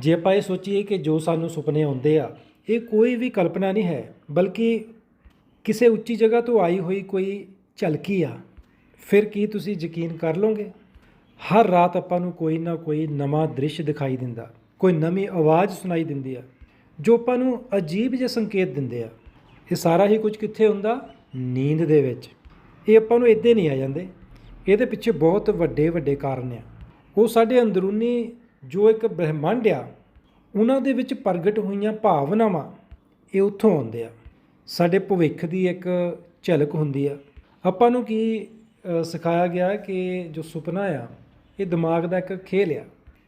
ਜੇ ਆਪਾਂ ਇਹ ਸੋਚੀਏ ਕਿ ਜੋ ਸਾਨੂੰ ਸੁਪਨੇ ਆਉਂਦੇ ਆ, ਇਹ ਕੋਈ ਵੀ ਕਲਪਨਾ ਨਹੀਂ ਹੈ, ਬਲਕਿ ਕਿਸੇ ਉੱਚੀ ਜਗ੍ਹਾ ਤੋਂ ਆਈ ਹੋਈ ਕੋਈ ਝਲਕੀ ਆ। ਫਿਰ ਕੀ ਤੁਸੀਂ ਯਕੀਨ ਕਰ ਲਓਗੇ? ਹਰ ਰਾਤ ਆਪਾਂ ਨੂੰ ਕੋਈ ਨਾ ਕੋਈ ਨਵਾਂ ਦ੍ਰਿਸ਼ ਦਿਖਾਈ ਦਿੰਦਾ, ਕੋਈ ਨਵੀਂ ਆਵਾਜ਼ ਸੁਣਾਈ ਦਿੰਦੀ ਆ, ਜੋ ਆਪਾਂ ਨੂੰ ਅਜੀਬ ਜਿਹੇ ਸੰਕੇਤ ਦਿੰਦੇ ਆ। ਇਹ ਸਾਰਾ ਹੀ ਕੁਝ ਕਿੱਥੇ ਹੁੰਦਾ? ਨੀਂਦ ਦੇ ਵਿੱਚ। ਇਹ ਆਪਾਂ ਨੂੰ ਇੱਦਾਂ ਨਹੀਂ ਆ ਜਾਂਦੇ। ਇਹਦੇ ਪਿੱਛੇ ਬਹੁਤ ਵੱਡੇ ਵੱਡੇ ਕਾਰਨ ਆ। ਉਹ ਸਾਡੇ ਅੰਦਰੂਨੀ ਜੋ ਇੱਕ ਬ੍ਰਹਿਮੰਡ ਆ, ਉਹਨਾਂ ਦੇ ਵਿੱਚ ਪ੍ਰਗਟ ਹੋਈਆਂ ਭਾਵਨਾਵਾਂ, ਇਹ ਉੱਥੋਂ ਆਉਂਦੇ ਆ। ਸਾਡੇ ਭਵਿੱਖ ਦੀ ਇੱਕ ਝਲਕ ਹੁੰਦੀ ਆ। ਆਪਾਂ ਨੂੰ ਕੀ ਸਿਖਾਇਆ ਗਿਆ ਕਿ ਜੋ ਸੁਪਨਾ ਆ, ਇਹ ਦਿਮਾਗ ਦਾ ਇੱਕ ਖੇਲ ਆ।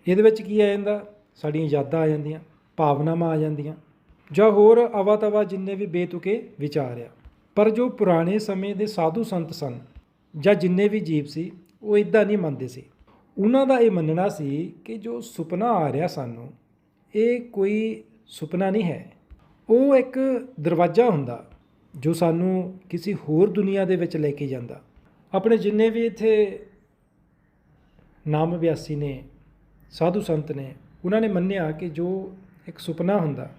ਇਹਦੇ ਵਿੱਚ ਕੀ ਆ ਜਾਂਦਾ? ਸਾਡੀਆਂ ਯਾਦਾਂ ਆ ਜਾਂਦੀਆਂ, ਭਾਵਨਾਵਾਂ ਆ ਜਾਂਦੀਆਂ, ਜਾਂ ਹੋਰ ਆਵਾ ਤਵਾ ਜਿੰਨੇ ਵੀ ਬੇਤੁਕੇ ਵਿਚਾਰ ਆ। ਪਰ ਜੋ ਪੁਰਾਣੇ ਸਮੇਂ ਦੇ ਸਾਧੂ ਸੰਤ ਸਨ, ਜਾਂ ਜਿੰਨੇ ਵੀ ਜੀਵ ਸੀ, ਉਹ ਇਦਾਂ ਨਹੀਂ ਮੰਨਦੇ ਸੀ। ਉਹਨਾਂ ਦਾ ਇਹ ਮੰਨਣਾ ਸੀ ਕਿ ਜੋ ਸੁਪਨਾ ਆ ਰਿਹਾ ਸਾਨੂੰ, ਇਹ ਕੋਈ ਸੁਪਨਾ ਨਹੀਂ ਹੈ। ਉਹ ਇੱਕ ਦਰਵਾਜ਼ਾ ਹੁੰਦਾ ਜੋ ਸਾਨੂੰ ਕਿਸੇ ਹੋਰ ਦੁਨੀਆ ਦੇ ਵਿੱਚ ਲੈ ਕੇ ਜਾਂਦਾ। ਆਪਣੇ ਜਿੰਨੇ ਵੀ ਇੱਥੇ ਨਾਮ ਅਭਿਆਸੀ ਨੇ, ਸਾਧੂ ਸੰਤ ਨੇ, ਉਹਨਾਂ ਨੇ ਮੰਨਿਆ ਕਿ ਜੋ ਇੱਕ ਸੁਪਨਾ ਹੁੰਦਾ,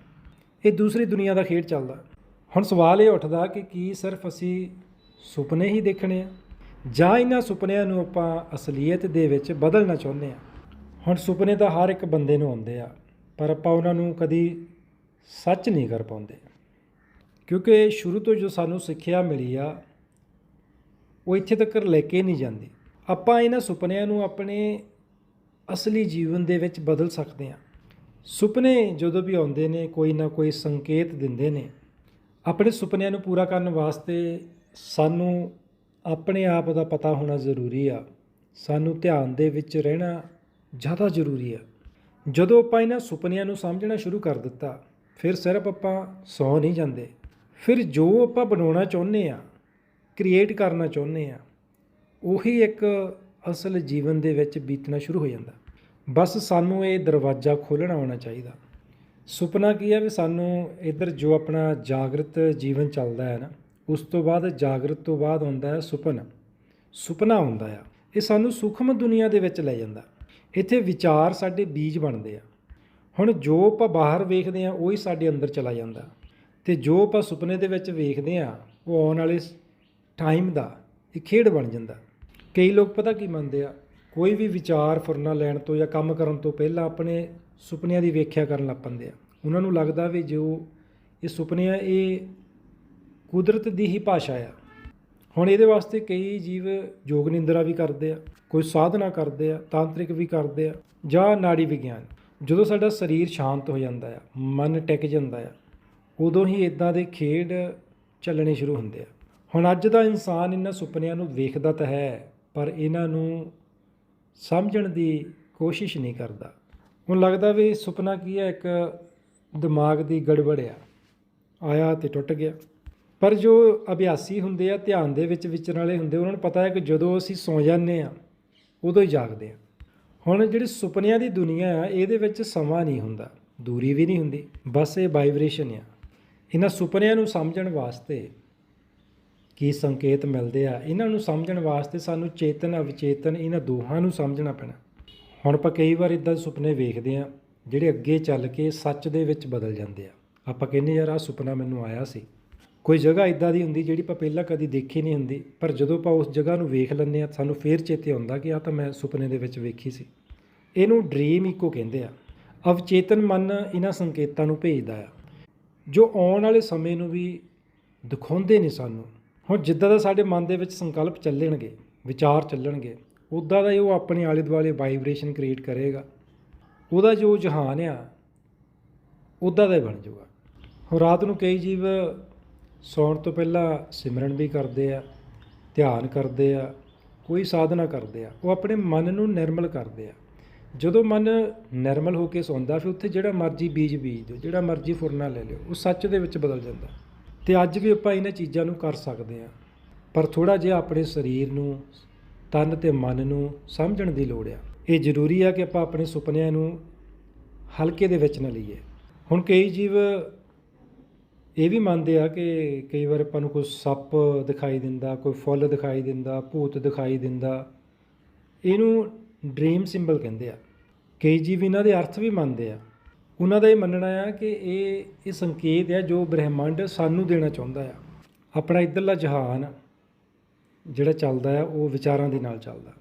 ਇਹ ਦੂਸਰੀ ਦੁਨੀਆ ਦਾ ਖੇਡ ਚੱਲਦਾ। ਹੁਣ ਸਵਾਲ ਇਹ ਉੱਠਦਾ ਕਿ ਕੀ ਸਿਰਫ ਅਸੀਂ ਸੁਪਨੇ ਹੀ ਦੇਖਣੇ ਆ? ਜਾਂ ਇਹਨਾਂ ਸੁਪਨਿਆਂ ਨੂੰ ਆਪਾਂ ਅਸਲੀਅਤ ਦੇ ਵਿੱਚ ਬਦਲਣਾ ਚਾਹੁੰਦੇ ਆ ਹੁਣ ਸੁਪਨੇ ਤਾਂ ਹਰ ਇੱਕ ਬੰਦੇ ਨੂੰ ਆਉਂਦੇ ਆ, ਪਰ ਆਪਾਂ ਉਹਨਾਂ ਨੂੰ ਕਦੀ ਸੱਚ ਨਹੀਂ ਕਰ ਪਾਉਂਦੇ। ਕਿਉਂਕਿ ਸ਼ੁਰੂ ਤੋਂ ਜੋ ਸਾਨੂੰ ਸਿੱਖਿਆ ਮਿਲੀ ਆ, ਉਹ ਇੱਥੇ ਤੱਕ ਲੈ ਕੇ ਨਹੀਂ ਜਾਂਦੀ। ਆਪਾਂ ਇਹਨਾਂ ਸੁਪਨਿਆਂ ਨੂੰ ਆਪਣੇ ਅਸਲੀ ਜੀਵਨ ਦੇ ਵਿੱਚ ਬਦਲ ਸਕਦੇ ਹਾਂ। ਸੁਪਨੇ ਜਦੋਂ ਵੀ ਆਉਂਦੇ ਨੇ, ਕੋਈ ਨਾ ਕੋਈ ਸੰਕੇਤ ਦਿੰਦੇ ਨੇ। ਆਪਣੇ ਸੁਪਨਿਆਂ ਨੂੰ ਪੂਰਾ ਕਰਨ ਵਾਸਤੇ ਸਾਨੂੰ ਆਪਣੇ ਆਪ ਦਾ ਪਤਾ ਹੋਣਾ ਜ਼ਰੂਰੀ ਆ। ਸਾਨੂੰ ਧਿਆਨ ਦੇ ਵਿੱਚ ਰਹਿਣਾ ਜ਼ਿਆਦਾ ਜ਼ਰੂਰੀ ਆ। ਜਦੋਂ ਆਪਾਂ ਇਹਨਾਂ ਸੁਪਨਿਆਂ ਨੂੰ ਸਮਝਣਾ ਸ਼ੁਰੂ ਕਰ ਦਿੱਤਾ, ਫਿਰ ਸਿਰਫ ਆਪਾਂ ਸੌ ਨਹੀਂ ਜਾਂਦੇ। ਫਿਰ ਜੋ ਆਪਾਂ ਬਣਾਉਣਾ ਚਾਹੁੰਦੇ ਆ, ਕ੍ਰੀਏਟ ਕਰਨਾ ਚਾਹੁੰਦੇ ਆ, ਉਹੀ ਇੱਕ ਅਸਲ ਜੀਵਨ ਦੇ ਵਿੱਚ ਬੀਤਣਾ ਸ਼ੁਰੂ ਹੋ ਜਾਂਦਾ। ਬਸ ਸਾਨੂੰ ਇਹ ਦਰਵਾਜ਼ਾ ਖੋਲ੍ਹਣਾ ਆਉਣਾ ਚਾਹੀਦਾ। ਸੁਪਨਾ ਕੀ ਹੈ ਵੀ ਸਾਨੂੰ ਇੱਧਰ ਜੋ ਆਪਣਾ ਜਾਗਰਤ ਜੀਵਨ ਚੱਲਦਾ ਹੈ ਨਾ ਉਸ ਤੋਂ ਬਾਅਦ ਜਾਗਰਤ ਤੋਂ ਬਾਅਦ ਹੁੰਦਾ ਹੈ ਸੁਪਨ। ਸੁਪਨਾ ਹੁੰਦਾ ਆ। ਇਹ ਸਾਨੂੰ ਸੂਖਮ ਦੁਨੀਆ ਦੇ ਵਿੱਚ ਲੈ ਜਾਂਦਾ। ਇੱਥੇ ਵਿਚਾਰ ਸਾਡੇ ਬੀਜ ਬਣਦੇ ਆ। ਹੁਣ ਜੋ ਆਪਾਂ ਬਾਹਰ ਵੇਖਦੇ ਆ, ਉਹੀ ਸਾਡੇ ਅੰਦਰ ਚਲਾ ਜਾਂਦਾ। ਤੇ ਜੋ ਆਪਾਂ ਸੁਪਨੇ ਦੇ ਵਿੱਚ ਵੇਖਦੇ ਆ, ਉਹ ਆਉਣ ਵਾਲੇ ਟਾਈਮ ਦਾ ਇਹ ਖੇਡ ਬਣ ਜਾਂਦਾ। ਕਈ ਲੋਕ ਪਤਾ ਕੀ ਮੰਨਦੇ ਆ, ਕੋਈ ਵੀ ਵਿਚਾਰ ਫੁਰਨਾ ਲੈਣ ਤੋਂ ਜਾਂ ਕੰਮ ਕਰਨ ਤੋਂ ਪਹਿਲਾਂ ਆਪਣੇ ਸੁਪਨਿਆਂ ਦੀ ਵੇਖਿਆ ਕਰਨ ਲੱਗ ਪੈਂਦੇ ਆ। ਉਹਨਾਂ ਨੂੰ ਲੱਗਦਾ ਵੀ ਜੋ ਇਹ ਸੁਪਨੇ ਆ, ਇਹ ਕੁਦਰਤ ਦੀ ਹੀ ਭਾਸ਼ਾ ਆ। ਹੁਣ ਇਹਦੇ ਵਾਸਤੇ ਕਈ ਜੀਵ ਯੋਗ ਨਿੰਦਰਾ ਵੀ ਕਰਦੇ ਆ, ਕੋਈ ਸਾਧਨਾ ਕਰਦੇ ਆ, ਤਾਂਤਰਿਕ ਵੀ ਕਰਦੇ ਆ, ਜਾਂ ਨਾੜੀ ਵਿਗਿਆਨ। ਜਦੋਂ ਸਾਡਾ ਸਰੀਰ ਸ਼ਾਂਤ ਹੋ ਜਾਂਦਾ ਆ, ਮਨ ਟਿਕ ਜਾਂਦਾ ਆ, ਉਦੋਂ ਹੀ ਇਦਾਂ ਦੇ ਖੇਡ ਚੱਲਣੇ ਸ਼ੁਰੂ ਹੁੰਦੇ ਆ। ਹੁਣ ਅੱਜ ਦਾ ਇਨਸਾਨ ਇਹਨਾਂ ਸੁਪਨਿਆਂ ਨੂੰ ਵੇਖਦਾ ਤਾਂ ਹੈ, ਪਰ ਇਹਨਾਂ ਨੂੰ ਸਮਝਣ ਦੀ ਕੋਸ਼ਿਸ਼ ਨਹੀਂ ਕਰਦਾ। ਹੁਣ ਲੱਗਦਾ ਵੀ ਸੁਪਨਾ ਕੀ ਹੈ ਇੱਕ ਦਿਮਾਗ ਦੀ ਗੜਬੜ ਆ। ਆਇਆ ਤੇ ਟੁੱਟ ਗਿਆ। ਪਰ ਜੋ ਅਭਿਆਸੀ ਹੁੰਦੇ ਆ, ਧਿਆਨ ਦੇ ਵਿੱਚ ਵਿਚਰਨ ਵਾਲੇ ਹੁੰਦੇ ਉਹਨਾਂ ਨੂੰ ਪਤਾ ਹੈ ਕਿ ਜਦੋਂ ਅਸੀਂ ਸੌਂ ਜਾਂਦੇ ਆ, ਉਦੋਂ ਹੀ ਜਾਗਦੇ ਆ। ਹੁਣ ਜਿਹੜੀ ਸੁਪਨਿਆਂ ਦੀ ਦੁਨੀਆ ਆ, ਇਹਦੇ ਵਿੱਚ ਸਮਾਂ ਨਹੀਂ ਹੁੰਦਾ, ਦੂਰੀ ਵੀ ਨਹੀਂ ਹੁੰਦੀ, ਬਸ ਇਹ ਵਾਈਬ੍ਰੇਸ਼ਨ ਆ। ਇਹਨਾਂ ਸੁਪਨਿਆਂ ਨੂੰ ਸਮਝਣ ਵਾਸਤੇ ਕੀ ਸੰਕੇਤ ਮਿਲਦੇ ਆ? ਇਹਨਾਂ ਨੂੰ ਸਮਝਣ ਵਾਸਤੇ ਸਾਨੂੰ ਚੇਤਨ, ਅਵਚੇਤਨ, ਇਹਨਾਂ ਦੋਹਾਂ ਨੂੰ ਸਮਝਣਾ ਪੈਣਾ। ਹੁਣ ਆਪਾਂ ਕਈ ਵਾਰ ਇਦਾਂ ਸੁਪਨੇ ਵੇਖਦੇ ਆ, ਜਿਹੜੇ ਅੱਗੇ ਚੱਲ ਕੇ ਸੱਚ ਦੇ ਵਿੱਚ ਬਦਲ ਜਾਂਦੇ ਆ। ਆਪਾਂ ਕਹਿੰਦੇ ਯਾਰ ਆ ਸੁਪਨਾ ਮੈਨੂੰ ਆਇਆ ਸੀ। ਕੋਈ ਜਗ੍ਹਾ ਇਦਾਂ ਦੀ ਹੁੰਦੀ ਜਿਹੜੀ ਆਪਾਂ ਪਹਿਲਾਂ ਕਦੀ ਦੇਖੀ ਨਹੀਂ ਹੁੰਦੀ, ਪਰ ਜਦੋਂ ਆਪਾਂ ਉਸ ਜਗ੍ਹਾ ਨੂੰ ਵੇਖ ਲੈਂਦੇ ਆ ਸਾਨੂੰ ਫੇਰ ਚੇਤੇ ਆਉਂਦਾ ਕਿ ਆ ਤਾਂ ਮੈਂ ਸੁਪਨੇ ਦੇ ਵਿੱਚ ਵੇਖੀ ਸੀ। ਇਹਨੂੰ ਡ੍ਰੀਮ ਇਕੋ ਕਹਿੰਦੇ ਆ। ਅਵਚੇਤਨ ਮਨ ਇਹਨਾਂ ਸੰਕੇਤਾਂ ਨੂੰ ਭੇਜਦਾ ਆ, ਜੋ ਆਉਣ ਵਾਲੇ ਸਮੇਂ ਨੂੰ ਵੀ ਦਿਖਾਉਂਦੇ ਨੇ ਸਾਨੂੰ। ਹੁਣ ਜਿੱਦਾਂ ਦਾ ਸਾਡੇ ਮਨ ਦੇ ਵਿੱਚ ਸੰਕਲਪ ਚੱਲਣਗੇ, ਵਿਚਾਰ ਚੱਲਣਗੇ ਉਦਾਂ ਦਾ ਹੀ ਉਹ ਆਪਣੇ ਆਲੇ ਦੁਆਲੇ ਵਾਈਬ੍ਰੇਸ਼ਨ ਕ੍ਰੀਏਟ ਕਰੇਗਾ। ਉਹਦਾ ਜੋ ਜਹਾਨ ਆ ਉਦਾਂ ਦਾ ਹੀ ਬਣ ਜਾਊਗਾ। ਹੁਣ ਰਾਤ ਨੂੰ ਕਈ ਜੀਵ ਸੌਣ ਤੋਂ ਪਹਿਲਾਂ ਸਿਮਰਨ ਵੀ ਕਰਦੇ ਆ, ਧਿਆਨ ਕਰਦੇ ਆ, ਕੋਈ ਸਾਧਨਾ ਕਰਦੇ ਆ, ਉਹ ਆਪਣੇ ਮਨ ਨੂੰ ਨਿਰਮਲ ਕਰਦੇ ਆ। ਜਦੋਂ ਮਨ ਨਿਰਮਲ ਹੋ ਕੇ ਸੌਂਦਾ, ਫਿਰ ਉੱਥੇ ਜਿਹੜਾ ਮਰਜ਼ੀ ਬੀਜ ਬੀਜ ਦਿਓ, ਜਿਹੜਾ ਮਰਜ਼ੀ ਫੁਰਨਾ ਲੈ ਲਿਓ, ਉਹ ਸੱਚ ਦੇ ਵਿੱਚ ਬਦਲ ਜਾਂਦਾ। ਤੇ ਅੱਜ ਵੀ ਆਪਾਂ ਇਹਨਾਂ ਚੀਜ਼ਾਂ ਨੂੰ ਕਰ ਸਕਦੇ ਆ, ਪਰ ਥੋੜਾ ਜਿਹਾ ਆਪਣੇ ਸਰੀਰ ਨੂੰ, ਤਨ ਤੇ ਮਨ ਨੂੰ ਸਮਝਣ ਦੀ ਲੋੜ ਆ। ਇਹ ਜ਼ਰੂਰੀ ਆ ਕਿ ਆਪਾਂ ਆਪਣੇ ਸੁਪਨਿਆਂ ਨੂੰ ਹਲਕੇ ਦੇ ਵਿੱਚ ਨਾ ਲਈਏ। ਹੁਣ ਕਈ ਜੀਵ ਇਹ ਵੀ ਮੰਨਦੇ ਆ ਕਿ ਕਈ ਵਾਰ ਆਪਾਂ ਨੂੰ ਕੋਈ ਸੱਪ ਦਿਖਾਈ ਦਿੰਦਾ, ਕੋਈ ਫੁੱਲ ਦਿਖਾਈ ਦਿੰਦਾ, ਭੂਤ ਦਿਖਾਈ ਦਿੰਦਾ। ਇਹਨੂੰ ਡ੍ਰੀਮ ਸਿੰਬਲ ਕਹਿੰਦੇ ਆ। ਕਈ ਜੀਵ ਇਹਨਾਂ ਦੇ ਅਰਥ ਵੀ ਮੰਨਦੇ ਆ। ਉਹਨਾਂ ਦਾ ਇਹ ਮੰਨਣਾ ਆ ਕਿ ਇਹ ਇਹ ਸੰਕੇਤ ਆ ਜੋ ਬ੍ਰਹਿਮੰਡ ਸਾਨੂੰ ਦੇਣਾ ਚਾਹੁੰਦਾ ਆ। ਆਪਣਾ ਇੱਧਰਲਾ ਜਹਾਨ ਜਿਹੜਾ ਚੱਲਦਾ ਆ, ਉਹ ਵਿਚਾਰਾਂ ਦੇ ਨਾਲ ਚੱਲਦਾ।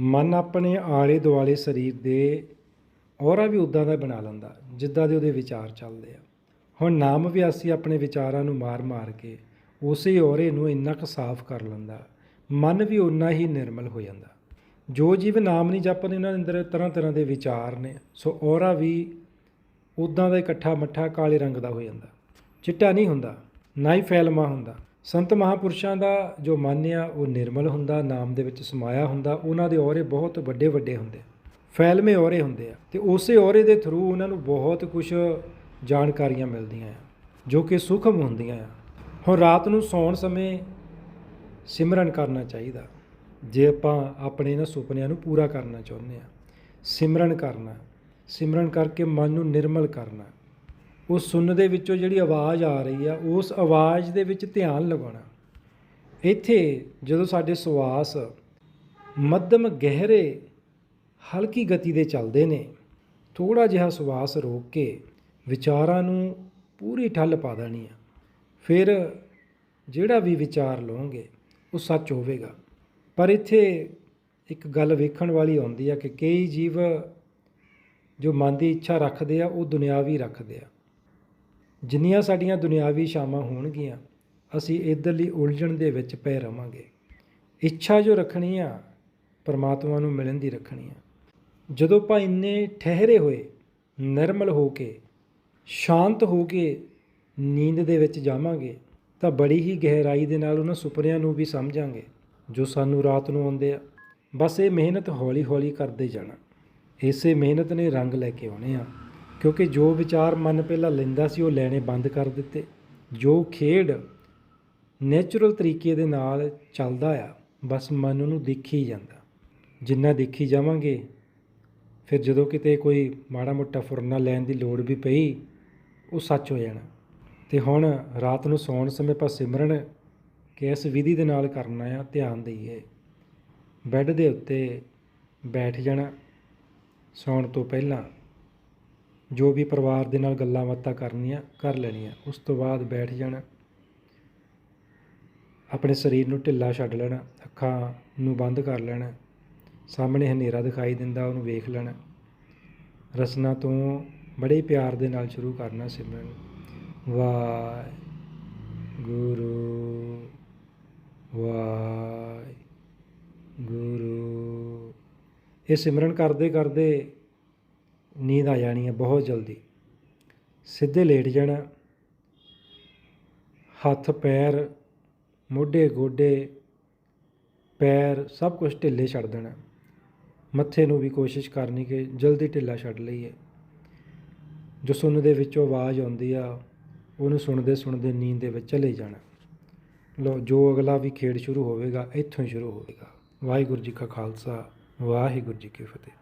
ਮਨ ਆਪਣੇ ਆਲੇ ਦੁਆਲੇ ਸਰੀਰ ਦੇ ਔਰਾ ਵੀ ਉਦਾਂ ਦਾ ਬਣਾ ਲੈਂਦਾ, ਜਿੱਦਾਂ ਦੇ ਉਹਦੇ ਵਿਚਾਰ ਚੱਲਦੇ ਆ। ਹੁਣ ਨਾਮ ਵਿਆਸੀ ਆਪਣੇ ਵਿਚਾਰਾਂ ਨੂੰ ਮਾਰ-ਮਾਰ ਕੇ ਉਸੇ ਔਰੇ ਨੂੰ ਇੰਨਾ ਕੁ ਸਾਫ਼ ਕਰ ਲੈਂਦਾ, ਮਨ ਵੀ ਉਨਾ ਹੀ ਨਿਰਮਲ ਹੋ ਜਾਂਦਾ। ਜੋ ਜੀਵ ਨਾਮ ਨਹੀਂ ਜਪਦੇ, ਉਹਨਾਂ ਦੇ ਅੰਦਰ ਤਰ੍ਹਾਂ ਤਰ੍ਹਾਂ ਦੇ ਵਿਚਾਰ ਨੇ, ਸੋ ਔਰਾ ਵੀ ਉਦਾਂ ਦਾ ਇਕੱਠਾ ਮੱਠਾ ਕਾਲੇ ਰੰਗ ਦਾ ਹੋ ਜਾਂਦਾ। ਚਿੱਟਾ ਨਹੀਂ ਹੁੰਦਾ, ਨਾ ਹੀ ਫੈਲਮਾ ਹੁੰਦਾ। ਸੰਤ ਮਹਾਪੁਰਸ਼ਾਂ ਦਾ ਜੋ ਮਨ ਆ, ਉਹ ਨਿਰਮਲ ਹੁੰਦਾ, ਨਾਮ ਦੇ ਵਿੱਚ ਸਮਾਇਆ ਹੁੰਦਾ, ਉਹਨਾਂ ਦੇ ਔਰੇ ਬਹੁਤ ਵੱਡੇ ਵੱਡੇ ਹੁੰਦੇ। ਫੈਲਮੇ ਔਰੇ ਹੁੰਦੇ ਆ, ਤੇ ਉਸੇ ਔਰੇ ਦੇ ਥਰੂ ਉਹਨਾਂ ਨੂੰ ਬਹੁਤ ਕੁਝ ਜਾਣਕਾਰੀਆਂ ਮਿਲਦੀਆਂ ਆ, ਜੋ ਕਿ ਸੂਖਮ ਹੁੰਦੀਆਂ ਆ। ਹੁਣ ਰਾਤ ਨੂੰ ਸੌਣ ਸਮੇਂ ਸਿਮਰਨ ਕਰਨਾ ਚਾਹੀਦਾ। ਜੇ ਆਪਾਂ ਆਪਣੇ ਇਹਨਾਂ ਸੁਪਨਿਆਂ ਨੂੰ ਪੂਰਾ ਕਰਨਾ ਚਾਹੁੰਦੇ ਆ, ਸਿਮਰਨ ਕਰਨਾ, ਸਿਮਰਨ ਕਰਕੇ ਮਨ ਨੂੰ ਨਿਰਮਲ ਕਰਨਾ ਉਹ ਸੁਣਨ ਦੇ ਵਿੱਚੋਂ ਜਿਹੜੀ ਆਵਾਜ਼ ਆ ਰਹੀ ਆ, ਉਸ ਆਵਾਜ਼ ਦੇ ਵਿੱਚ ਧਿਆਨ ਲਗਾਉਣਾ। ਇੱਥੇ ਜਦੋਂ ਸਾਡੇ ਸਵਾਸ ਮੱਧਮ ਗਹਿਰੇ ਹਲਕੀ ਗਤੀ ਦੇ ਚੱਲਦੇ ਨੇ ਥੋੜਾ ਜਿਹਾ ਸਵਾਸ ਰੋਕ ਕੇ ਵਿਚਾਰਾਂ ਨੂੰ ਪੂਰੀ ਠੱਲ ਪਾ ਦੇਣੀ ਆ। ਫਿਰ ਜਿਹੜਾ ਵੀ ਵਿਚਾਰ ਲਓਗੇ ਉਹ ਸੱਚ ਹੋਵੇਗਾ। ਪਰ ਇੱਥੇ ਇੱਕ ਗੱਲ ਵੇਖਣ ਵਾਲੀ ਆਉਂਦੀ ਆ ਕਿ ਕਈ ਜੀਵ ਜੋ ਮਨ ਦੀ ਇੱਛਾ ਰੱਖਦੇ ਆ, ਉਹ ਦੁਨਿਆਵੀ ਰੱਖਦੇ ਆ। ਜਿੰਨੀਆਂ ਸਾਡੀਆਂ ਦੁਨਿਆਵੀ ਸ਼ਾਮਾਂ ਹੋਣਗੀਆਂ, ਅਸੀਂ ਇਧਰਲੀ ਉਲਝਣ ਦੇ ਵਿੱਚ ਪਏ ਰਵਾਂਗੇ। ਇੱਛਾ ਜੋ ਰੱਖਣੀ ਆ, ਪਰਮਾਤਮਾ ਨੂੰ ਮਿਲਣ ਦੀ ਰੱਖਣੀ ਆ। ਜਦੋਂ ਆਪਾਂ ਇੰਨੇ ਠਹਿਰੇ ਹੋਏ, ਨਿਰਮਲ ਹੋ ਕੇ ਸ਼ਾਂਤ ਹੋ ਕੇ ਨੀਂਦ ਦੇ ਵਿੱਚ ਜਾਵਾਂਗੇ, ਤਾਂ ਬੜੀ ਹੀ ਗਹਿਰਾਈ ਦੇ ਨਾਲ ਉਹਨਾਂ ਸੁਪਨਿਆਂ ਨੂੰ ਵੀ ਸਮਝਾਂਗੇ, ਜੋ ਸਾਨੂੰ ਰਾਤ ਨੂੰ ਆਉਂਦੇ ਆ। ਬਸ ਇਹ ਮਿਹਨਤ ਹੌਲੀ-ਹੌਲੀ ਕਰਦੇ ਜਾਣਾ। ਇਸੇ ਮਿਹਨਤ ਨੇ ਰੰਗ ਲੈ ਕੇ ਆਉਣੇ ਆ, ਕਿਉਂਕਿ ਜੋ ਵਿਚਾਰ ਮਨ ਪਹਿਲਾਂ ਲੈਂਦਾ ਸੀ ਉਹ ਲੈਣੇ ਬੰਦ ਕਰ ਦਿੱਤੇ। ਜੋ ਖੇਡ ਨੇਚਰਲ ਤਰੀਕੇ ਦੇ ਨਾਲ ਚੱਲਦਾ ਆ, ਬਸ ਮਨ ਉਹਨੂੰ ਦੇਖੀ ਜਾਂਦਾ। ਜਿੰਨਾ ਦੇਖੀ ਜਾਵਾਂਗੇ, ਫਿਰ ਜਦੋਂ ਕਿਤੇ ਕੋਈ ਮਾੜਾ ਮੋਟਾ ਫੁਰਨਾ ਲੈਣ ਦੀ ਲੋੜ ਵੀ ਪਈ ਉਹ ਸੱਚ ਹੋ ਜਾਣਾ। ਤੇ ਹੁਣ ਰਾਤ ਨੂੰ ਸੌਣ ਸਮੇਂ ਆਪਾਂ ਸਿਮਰਨ ਕਿ ਇਸ ਵਿਧੀ ਦੇ ਨਾਲ ਕਰਨਾ ਆ, ਧਿਆਨ ਦਈਏ। ਬੈੱਡ ਦੇ ਉੱਤੇ ਬੈਠ ਜਾਣਾ ਸੌਣ ਤੋਂ ਪਹਿਲਾਂ। ਜੋ ਵੀ ਪਰਿਵਾਰ ਦੇ ਨਾਲ ਗੱਲਾਂ ਬਾਤਾਂ ਕਰਨੀਆਂ, ਕਰ ਲੈਣੀਆਂ। ਉਸ ਤੋਂ ਬਾਅਦ ਬੈਠ ਜਾਣਾ। ਆਪਣੇ ਸਰੀਰ ਨੂੰ ਢਿੱਲਾ ਛੱਡ ਲੈਣਾ। ਅੱਖਾਂ ਨੂੰ ਬੰਦ ਕਰ ਲੈਣਾ। ਸਾਹਮਣੇ ਹਨੇਰਾ ਦਿਖਾਈ ਦਿੰਦਾ, ਉਹਨੂੰ ਵੇਖ ਲੈਣਾ। ਰਸਨਾ ਤੋਂ ਬੜੇ ਪਿਆਰ ਦੇ ਨਾਲ ਸ਼ੁਰੂ ਕਰਨਾ ਸਿਮਰਨ। ਵਾਹਿ ਗੁਰੂ ਵਾਹਿ ਗੁਰੂ ਇਹ ਸਿਮਰਨ ਕਰਦੇ ਕਰਦੇ ਨੀਂਦ ਆ ਜਾਣੀ ਹੈ ਬਹੁਤ ਜਲਦੀ। ਸਿੱਧੇ ਲੇਟ ਜਾਣਾ। ਹੱਥ, ਪੈਰ, ਮੋਢੇ, ਗੋਡੇ, ਪੈਰ, ਸਭ ਕੁਝ ਢਿੱਲੇ ਛੱਡ ਦੇਣਾ। ਮੱਥੇ ਨੂੰ ਵੀ ਕੋਸ਼ਿਸ਼ ਕਰਨੀ ਕਿ ਜਲਦੀ ਢਿੱਲਾ ਛੱਡ ਲਈਏ। ਜੋ ਸੁਣ ਦੇ ਵਿੱਚੋਂ ਆਵਾਜ਼ ਆਉਂਦੀ ਆ, ਉਹਨੂੰ ਸੁਣਦੇ ਸੁਣਦੇ ਨੀਂਦ ਦੇ ਵਿੱਚ ਚਲੇ ਜਾਣਾ। ਲੋ ਜੋ ਅਗਲਾ ਵੀ ਖੇਡ ਸ਼ੁਰੂ ਹੋਵੇਗਾ, ਇੱਥੋਂ ਹੀ ਸ਼ੁਰੂ ਹੋਵੇਗਾ। ਵਾਹਿਗੁਰੂ ਜੀ ਕਾ ਖਾਲਸਾ, ਵਾਹਿਗੁਰੂ ਜੀ ਕੀ ਫਤਿਹ।